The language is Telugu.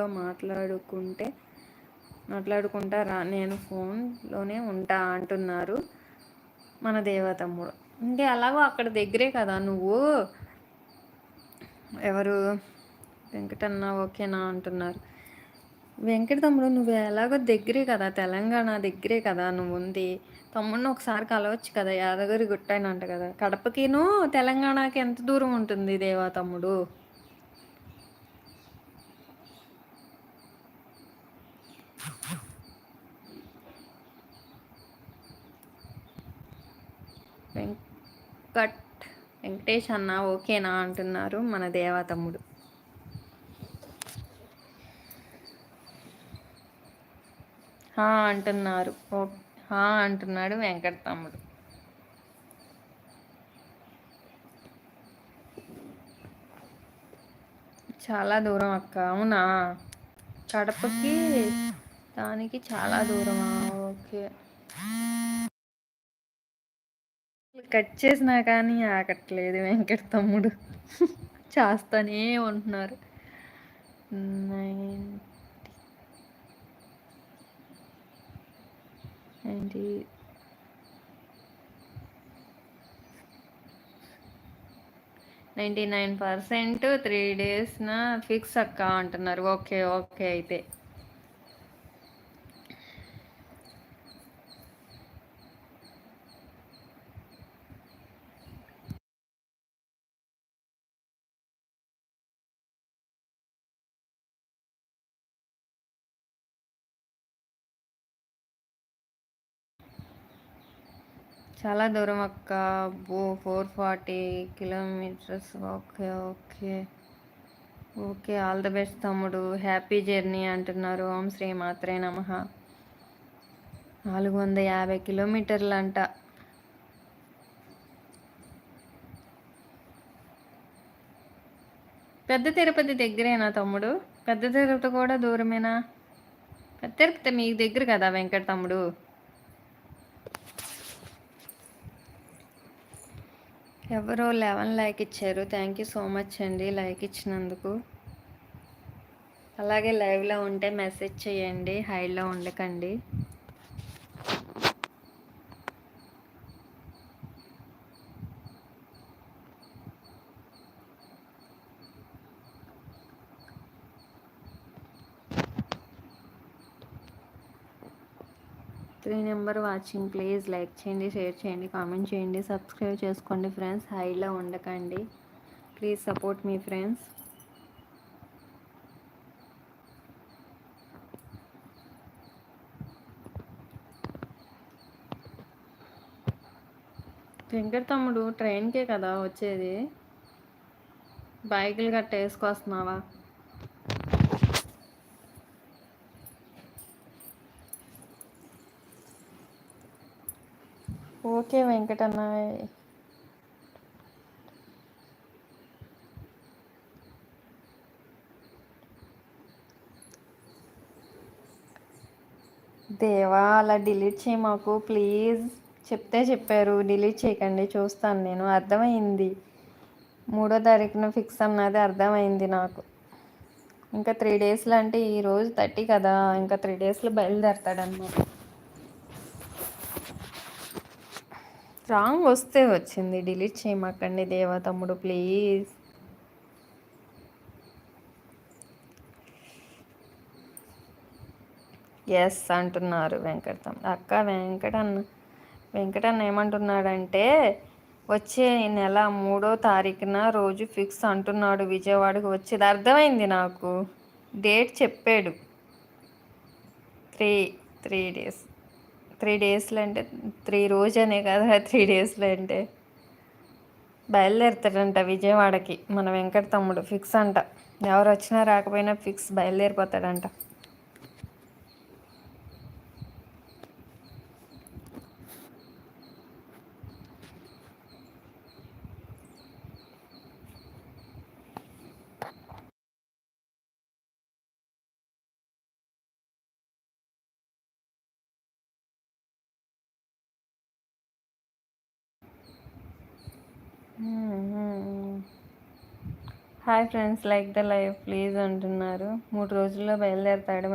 ఫోన్లో మాట్లాడుకుంటే మాట్లాడుకుంటా రా నేను ఫోన్లోనే ఉంటా అంటున్నారు మన దేవతమ్ముడు. అంటే అలాగో అక్కడ దగ్గరే కదా నువ్వు. ఎవరు? వెంకటన్న ఓకేనా అంటున్నారు. వెంకట తమ్ముడు నువ్వు ఎలాగో దగ్గరే కదా తెలంగాణ దగ్గరే కదా నువ్వు ఉంది. తమ్ముడిని ఒకసారి కలవచ్చు కదా యాదగిరి గుట్టైనంట కదా. కడపకిను తెలంగాణకి ఎంత దూరం ఉంటుంది దేవా తమ్ముడు? వెంకట్ వెంకటేష్ అన్న ఓకేనా అంటున్నారు మన దేవా తమ్ముడు అంటున్నారు. ఓ అంటున్నాడు వెంకట తమ్ముడు. చాలా దూరం అక్క అవునా? కడపకి దానికి చాలా దూరమా? ఓకే. కట్ చేసినా కానీ ఆకట్లేదు వెంకట తమ్ముడు. చేస్తానే ఉంటున్నారు. నైంటీ ఏంటి నైంటీ నైన్ పర్సెంట్ త్రీ డేస్న ఫిక్స్ అక్క అంటున్నారు. ఓకే ఓకే అయితే. చాలా దూరం అక్క. ఓ four forty kilometres. Okay okay. Okay all the best తమ్ముడు. హ్యాపీ జర్నీ అంటున్నారు ఓం శ్రీ మాత్రే నమ. నాలుగు వంద యాభై కిలోమీటర్లు అంట పెద్ద తిరుపతి దగ్గరేనా తమ్ముడు? పెద్ద తిరుపతి కూడా దూరమేనా? పెద్ద తిరుపతి మీకు దగ్గర కదా వెంకట తమ్ముడు? ఎవరో లెవెన్ లైక్ ఇచ్చారు. థ్యాంక్ యూ సో మచ్ అండి లైక్ ఇచ్చినందుకు. అలాగే లైవ్లో ఉంటే మెసేజ్ చేయండి హైలో ఉండకండి. Three number watching please like చేయండి షేర్ చేయండి కామెంట్ చేయండి సబ్స్క్రైబ్ చేసుకోండి ఫ్రెండ్స్. హైలో ఉండకండి. ప్లీజ్ సపోర్ట్ మీ ఫ్రెండ్స్. వెంకట తమ్ముడు ట్రైన్కే కదా వచ్చేది. బైకులు గట్ట వేసుకొస్తున్నావా ఓకే వెంకటన్న. దేవా అలా డిలీట్ చేయి మాకు ప్లీజ్. చెప్తే చెప్పారు డిలీట్ చేయకండి చూస్తాను నేను అర్థమైంది. మూడో తారీఖున ఫిక్స్ అన్నది అర్థమైంది నాకు. ఇంకా త్రీ డేస్లో అంటే ఈరోజు థర్టీ కదా ఇంకా త్రీ డేస్లో బయలుదేరతాడన్నమాట. రాంగ్ వస్తే వచ్చింది. డిలీట్ చేయమాకండి దేవా తమ్ముడు ప్లీజ్. ఎస్ అంటున్నారు వెంకటం. అక్క వెంకటన్న వెంకటన్న ఏమంటున్నాడంటే వచ్చే నెల మూడో తారీఖున రోజు ఫిక్స్ అంటున్నాడు విజయవాడకు. వచ్చేది. అర్థమైంది నాకు. డేట్ చెప్పాడు. Three three days. త్రీ డేస్లో అంటే త్రీ రోజనే కదా త్రీ డేస్లో అంటే బయలుదేరుతాడంట విజయవాడకి మన వెంకట తమ్ముడు ఫిక్స్ అంట. ఎవరు వచ్చినా రాకపోయినా fix బయలుదేరిపోతాడంట. Hi friends like the life please అంటున్నారు. మూడు రోజుల్లో బయలుదేరతాడు